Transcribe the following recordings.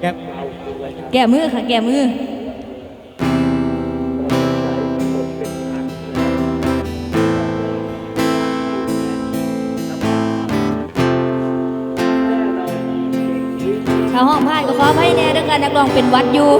แก้แก้มือค่ะ แก้มือถ้าห้องพานก็ขอให้แน่ด้วยกันนักร้องเป็นวัดอยู่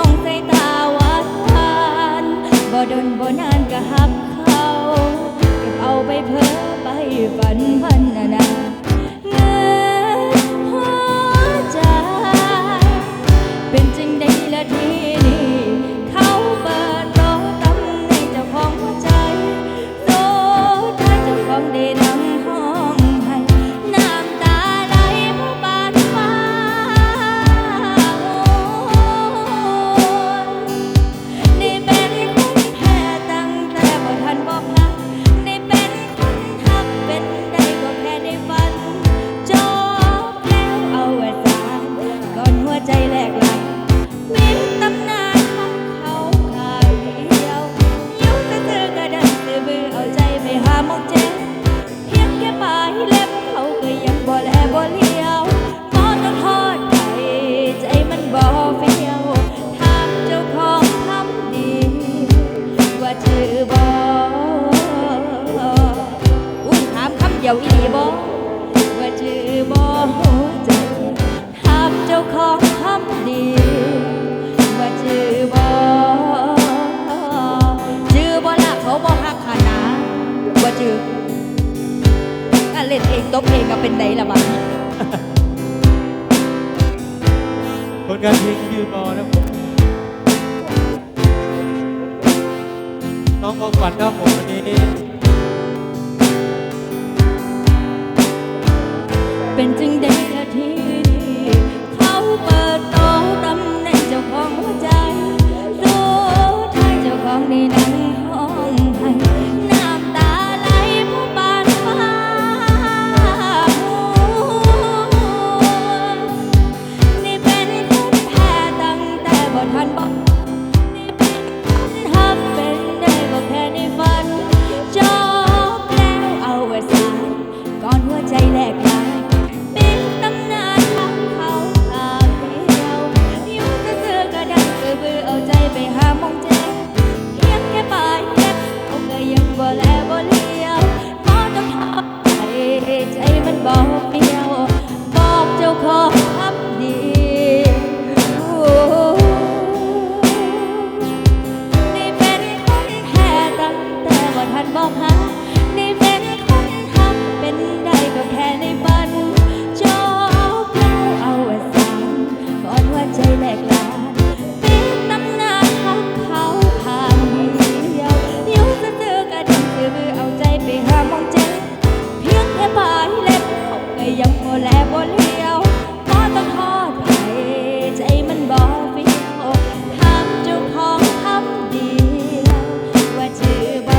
ส่งสายตาวัดทานบ่ดนบ่นานก็หับเขา เก็บเอาไปเพ้อไปฝันพันนานา ว่าจือบ่หัวใจถามเจ้าของคำดีว่าจือบ่จือบ่ละเขาบ่หักขนาว่าจือถ้าเล่นเองตบเองก็เป็นไดละบังคนงานเพลงยืนรอนะผมน้องกองขวันครับผมวันนี้ been doing that. และบ่เลี้ยวพอต้องทอดไผใจมันบ่ฟิวถาเจ้าของคำเดียว ว่าชื่อบ่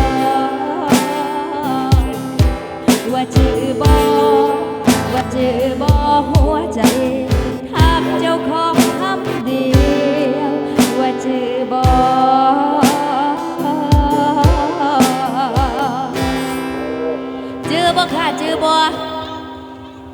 ว่าชื่อบ่ว่าชื่อบ่หัวใจถาเจ้าของคำเดียว ว่าชื่อบ่